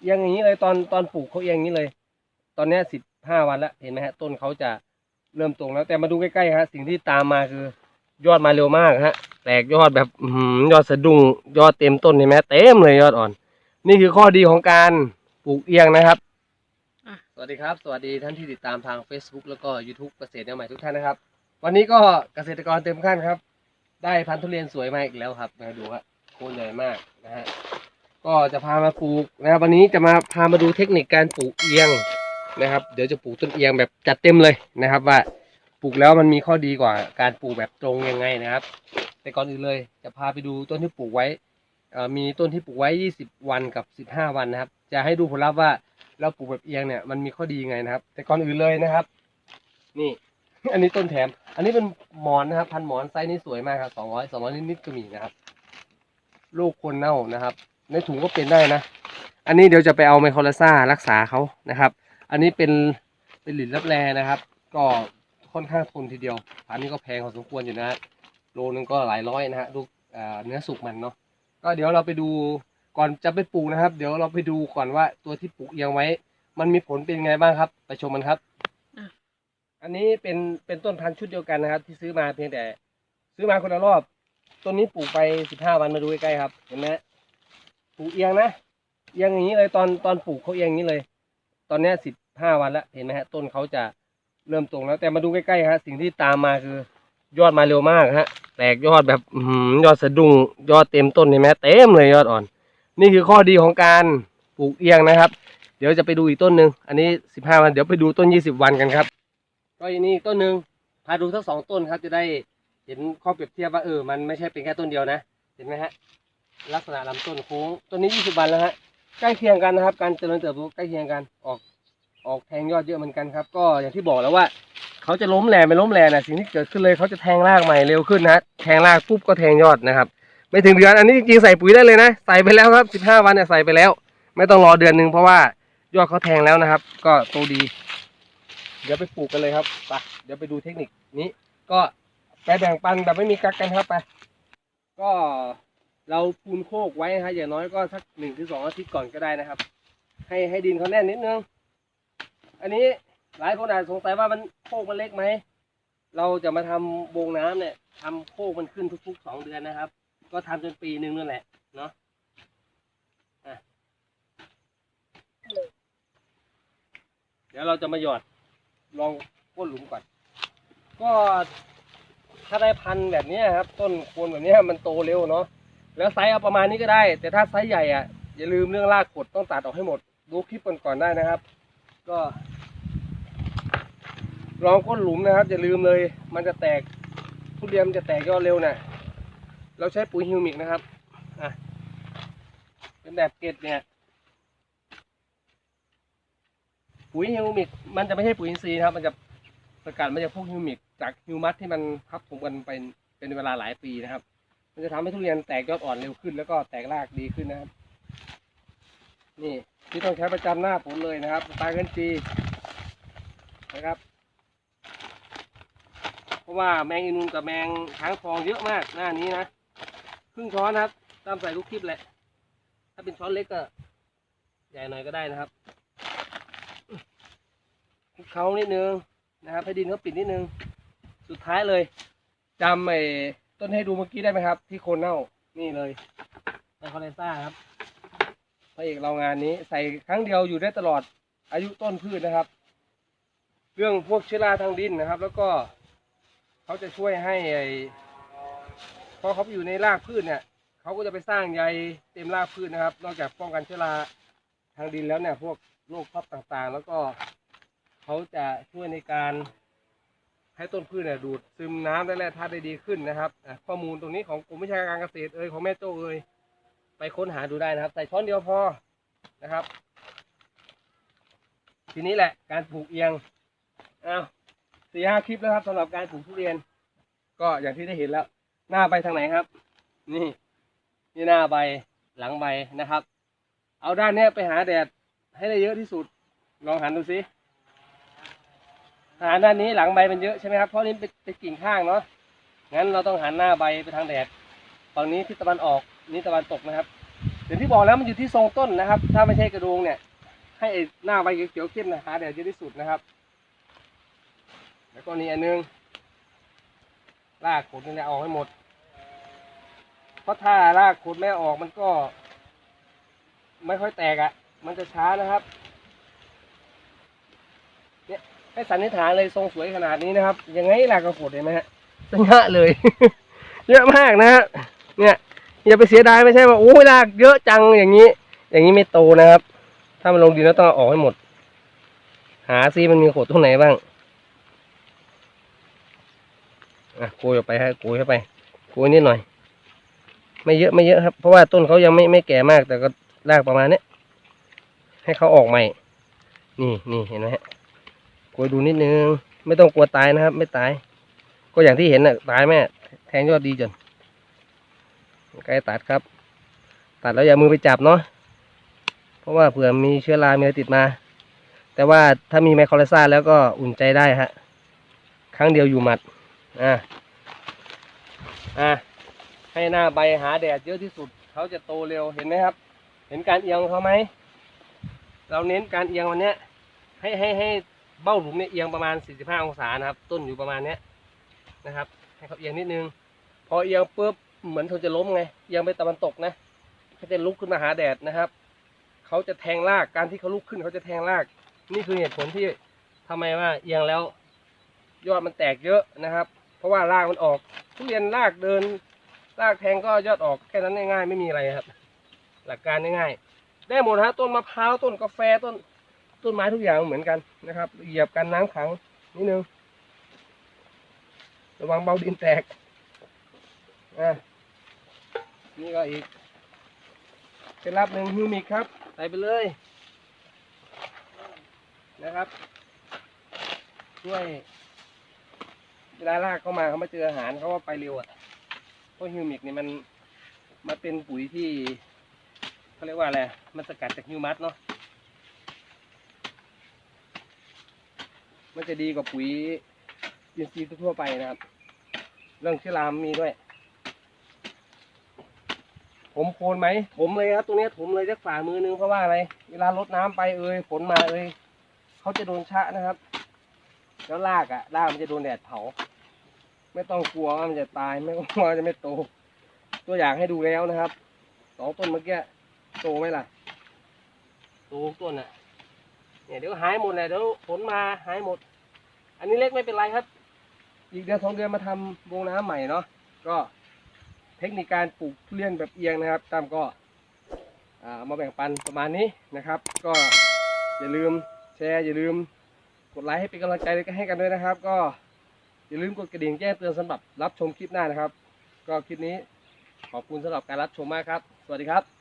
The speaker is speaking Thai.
เอียงอย่างนี้เลยตอนตอนปลูกเขาเอียงอย่างนี้เลย ตอนเนี้สิบห้าวันแล้วเห็นไหมฮะ ต้นเขาจะเริ่มตรงแล้ว แต่มาดูใกล้ๆฮะสิ่งที่ตามมาคือยอดมาเร็วมากฮะ แตกยอดแบบอื้อหือยอดสะดุ้งยอดเต็มต้นเห็นไหมเต็มเลยยอดอ่อน นี่คือข้อดีของการปลูกเอียงนะครับอะสวัสดีครับ สวัสดีท่านที่ติดตามทาง Facebook แล้วก็ YouTube เกษตรแนวใหม่ทุกท่านนะครับ วันนี้ก็เกษตรกรเต็มขั้นครับ ได้พันธุ์ทุเรียนสวยมาอีกแล้วครับมาดูครับโคนใหญ่มากนะฮะ ก็จะพามาปลูกนะครับวันนี้จะมาพามาดูเทคนิคการปลูกเอียงนะครับ เดี๋ยวจะปลูกต้นเอียงแบบจัดเต็มเลยนะครับ ว่าปลูกแล้วมันมีข้อดีกว่าการปลูกแบบตรงยังไงนะครับ แต่ก่อนอื่นเลยจะพาไปดูต้นที่ปลูกไว้อ่อมีต้นที่ปลูกไว้ 20 วันกับ 15 วันนะครับ จะให้ดูผลลัพธ์ว่าเราปลูกแบบเอียงเนี่ยมันมีข้อดียังไงนะครับ แต่ก่อนอื่นเลยนะครับ นี่ อันนี้ต้นแถม อันนี้เป็นหมอนนะครับ พันหมอนไซส์นี้สวยมากครับ 200 200นิดๆก็มีนะครับ ลูกคนเน่านะครับ ในถุงก็เป็นได้นะ อันนี้เดี๋ยวจะไปเอาไมโครลาซ่ารักษาเขานะครับ อันนี้เป็นเป็นหลินรับแรนะครับ ก็ค่อนข้างทนทีเดียวอันนี้ก็แพงพอสมควรอยู่นะฮะโลนึงก็หลายร้อยนะฮะลูกเอ่อเนื้อสุกมันเนาะก็เดี๋ยวเราไปดูก่อนจะไปปลูกนะครับ เดี๋ยวเราไปดูก่อนว่าตัวที่ปลูกเอียงไว้ มันมีผลเป็นไงบ้างครับ ไปชมมันครับอะอันนี้เป็นเป็นต้นพันธุ์ชุดเดียวกันนะครับ ที่ซื้อมาเพียงแต่ ซื้อมาคนละรอบ ต้นนี้ปลูกไปสิบห้าวันมาดูใกล้ๆครับ เห็นไหม ปลูกเอียงนะเอียงอย่างนี้เลยตอนตอนปลูกเขาเอียงอย่างนี้เลย ตอนนี้สิบห้าวันแล้วเห็นไหมฮะ ต้นเขาจะเริ่มตรงแล้ว แต่มาดูใกล้ๆฮะสิ่งที่ตามมาคือยอดมาเร็วมากฮะ แตกยอดแบบอยอดสะดุ้งยอดเต็มต้นเห็นไหมเต็มเลยยอดอ่อน นี่คือข้อดีของการปลูกเอียงนะครับ เดี๋ยวจะไปดูอีกต้นหนึ่งอันนี้สิบห้าวันเดี๋ยวไปดูต้นยี่สิบวันกันครับก็อันนี้ต้นหนึ่งพาดูทั้งสองต้นครับจะได้เห็นข้อเปรียบเทียบว่าเออมันไม่ใช่เป็นแค่ต้นเดียวนะ เห็นไหมฮะ ลักษณะลำต้นโค้งต้นนี้ยี่สิบวันแล้วฮะใกล้เคียงกันนะครับ การเจริญเติบโตใกล้เคียงกันออกออกแทงยอดเยอะเหมือนกันครับ ก็อย่างที่บอกแล้วว่า เขาจะล้มแรงไม่ล้มแรงนะสิ่งที่เกิดขึ้นเลยเขาจะแทงรากใหม่เร็วขึ้นนะแทงรากปุ๊บก็แทงยอดนะครับ ไม่ถึงเดือนอันนี้จริงๆใส่ปุ๋ยได้เลยนะใส่ไปแล้วครับสิบห้าวันเนี่ยใส่ไปแล้ว ไม่ต้องรอเดือนหนึ่งเพราะว่ายอดเขาแทงแล้วนะครับ ก็โตดี เดี๋ยวไปปลูกกันเลยครับไปเดี๋ยวไปดูเทคนิคนี้ ก็ไปแบ่งปันแบบไม่มีกักกันครับไปก็ เราปูนโคกไว้นะฮะอย่างน้อยก็สักหนึ่งถึงสองอาทิตย์ก่อนก็ได้นะครับ ให้ให้ดินเขาแน่นนิดนึง อันนี้หลายคนอาจสงสัยว่ามันโคกมันเล็กไหม เราจะมาทำวงน้ำเนี่ยทำโคกมันขึ้นทุกๆสองเดือนนะครับ ก็ทำจนปีหนึ่งนั่นแหละเนาะเดี๋ยวเราจะมาหยอดลองก้นหลุมก่อน ก็ถ้าได้พันธุ์แบบนี้ครับ ต้นโคนแบบนี้มันโตเร็วเนาะ แล้วไซส์เอาประมาณนี้ก็ได้ แต่ถ้าไซส์ใหญ่อะอย่าลืมเรื่องรากกดต้องตัดออกให้หมด ดูคลิปก่อนๆได้นะครับ ก็ลองก้นหลุมนะครับอย่าลืมเลย มันจะแตกทุเรียนมันจะแตกยอดเร็วนะเราใช้ปุ๋ยฮิวมิกนะครับอะเป็นแบบเกล็ดเนี่ยปุ๋ยฮิวมิกมันจะไม่ใช่ปุ๋ยอินทรีย์ครับ มันจะสกัดมาจากพวกฮิวมิกจากฮิวมัสที่มันทับถมกันเป็นเป็นเวลาหลายปีนะครับ มันจะทำให้ทุเรียนแตกยอดอ่อนเร็วขึ้น แล้วก็แตกรากดีขึ้นนะครับ นี่ที่ต้องใช้ประจำหน้าผมเลยนะครับตล์เงินจีนะครับ เพราะว่าแมงอีนูนกับแมงค้างทองเยอะมากหน้านี้นะครึ่งช้อนครับ ตามใส่ลูกคลิปแหละ ถ้าเป็นช้อนเล็กก็ ใหญ่หน่อยก็ได้นะครับคลุกเขานิดนึงนะครับให้ดินเขาปิดนิดนึง สุดท้ายเลยจำไอ ต้นให้ดูเมื่อกี้ได้ไหมครับ ที่โคนเน่านี่เลยไมโครเลซ่าครับพระเอกเรางานนี้ใส่ครั้งเดียวอยู่ได้ตลอดอายุต้นพืชนะครับ เรื่องพวกเชื้อราทางดินนะครับ แล้วก็เขาจะช่วยให้ไอ้พอเขาไปอยู่ในรากพืชเนี่ยเขาก็จะไปสร้างใยเต็มรากพืชนะครับ นอกจากป้องกันเชื้อราทางดินแล้วเนี่ยพวกโรคครอบต่างๆ แล้วก็เขาจะช่วยในการ ให้ต้นพืชเนี่ยดูดซึมน้ำและแร่ธาตุได้ดีขึ้นนะครับข้อมูลตรงนี้ของกรมวิชาการเกษตรเอ่ยของแม่โจ้เอ่ยไปค้นหาดูได้นะครับ ใส่ช้อนเดียวพอนะครับ ทีนี้แหละการปลูกเอียงอ้าวสี่ห้าคลิปแล้วครับสำหรับการปลูกทุเรียน ก็อย่างที่ได้เห็นแล้ว หน้าใบทางไหนครับ นี่นี่หน้าใบหลังใบนะครับ เอาด้านเนี้ยไปหาแดดให้ได้เยอะที่สุด ลองหันดูสิ หาด้านนี้หลังใบมันเยอะใช่ไหมครับเพราะนี้เป็นเป็นกิ่งข้างเนาะงั้นเราต้องหันหน้าใบไปทางแดดฝั่งนี้ทิศตะวันออกนี่ตะวันตกนะครับอย่างที่บอกแล้วมันอยู่ที่ทรงต้นนะครับ ถ้าไม่ใช่กระโดงเนี่ย ให้หน้าใบเขียวๆเข้มนะหาแดดเยอะที่สุดนะครับ แล้วก็นี่อันนึงรากขดนี่แหละออกให้หมด เพราะถ้ารากขดไม่ออกมันก็ ไม่ค่อยแตกอะ่ะ มันจะช้านะครับ เนี่ย ให้สันนิษฐานเลยทรงสวยขนาดนี้นะครับ ยังไงรากกระขดเห็นไหมฮะเยอะเลย เยอะมากนะฮะเนี่ยอย่าไปเสียดายไม่ใช่ว่าโอ้ยรากเยอะจังอย่างนี้ อย่างนี้ไม่โตนะครับ ถ้ามันลงดินแล้วต้องอออกให้หมด หาซิมันมีขดตรงไหนบ้างอะโกยออกไปฮะโกยเข้าไปโกยนิดหน่อย ไม่เยอะไม่เยอะครับ เพราะว่าต้นเขายังไม่ไม่แก่มากแต่ก็รากประมาณนี้ให้เขาออกใหม่ นี่นี่เห็นไหมฮะ โกยดูนิดนึง ไม่ต้องกลัวตายนะครับ ไม่ตาย ก็อย่างที่เห็นน่ะตายแม่ แทงยอดดีจนใกล้ตัดครับ ตัดแล้วอย่ามือไปจับเนาะเพราะว่าเผื่อมีเชื้อรามีอะไรติดมา แต่ว่าถ้ามีไมโครไลซ่าแล้วก็อุ่นใจได้ฮะครั้งเดียวอยู่หมัดอ่าอ่าให้หน้าใบหาแดดเยอะที่สุด เขาจะโตเร็วเห็นไหมครับ เห็นการเอียงเขาไหมเราเน้นการเอียงวันนี้ให้ให้ให้ เบ้าหลุมเนี่ยเอียงประมาณ 45 องศานะครับ ต้นอยู่ประมาณเนี้ยนะครับ ให้เขาเอียงนิดนึง พอเอียงปุ๊บเหมือนเขาจะล้มไงเอียงไปตะวันตกนะเขาจะลุกขึ้นมาหาแดดนะครับเขาจะแทงรากการที่เขาลุกขึ้นเขาจะแทงราก นี่คือเหตุผลที่ทำไมว่าเอียงแล้ว ยอดมันแตกเยอะนะครับ เพราะว่ารากมันออก ทุเรียนรากเดิน รากแทงก็ยอดออกแค่นั้นง่ายๆไม่มีอะไรครับ หลักการง่ายๆได้หมดฮะต้นมะพร้าวต้นกาแฟต้น ต้นไม้ทุกอย่างเหมือนกันนะครับ เหยียบกันน้ำขังนิดนึง ระวังเบาดินแตกอะนี่ก็อีกเป็นรับหนึ่งฮิวมิกครับ ใส่ไปเลย นะครับ ช่วย เวลารากเข้ามาเขามาเจออาหารเขาว่าไปเร็วอะเพราะฮิวมิกนี่มันมันเป็นปุ๋ยที่เขาเรียกว่าอะไร มันสกัดจากฮิวมัสเนาะ มันจะดีกว่าปุ๋ยอินทรีย์ทั่วไปนะครับ เรื่องเชื้อรามมีด้วย ผมโคนไหมผมเลยครับตรงนี้ผมเลยจักฝ่ามือนึงเพราะว่าอะไร เวลารดน้ำไปเอ่ยฝนมาเอ่ยเขาจะโดนชะนะครับ แล้วรากอะรากมันจะโดนแดดเผา ไม่ต้องกลัวว่ามันจะตายไม่ต้องกลัวจะไม่โต ตัวอย่างให้ดูแล้วนะครับสองต้นเมื่อกี้โตไหมล่ะโตทุกต้นอะเนี่ยเดี๋ยวหายหมดแหละเดี๋ยวฝนมาหายหมด อันนี้เล็กไม่เป็นไรครับ อีกเดือนสองเดือนมาทำวงน้ำใหม่เนาะก็เทคนิคการปลูกเรียนแบบเอียงนะครับตามก็ามาแบ่งปันประมาณนี้นะครับ ก็อย่าลืมแชร์อย่าลืมกดไลค์ให้เป็นกำลังใจให้กันด้วยนะครับ ก็อย่าลืมกดกระดิ่งแจ้งเตือนสำหรับรับชมคลิปหน้านะครับ ก็คลิปนี้ขอบคุณสำหรับการรับชมมากครับ สวัสดีครับ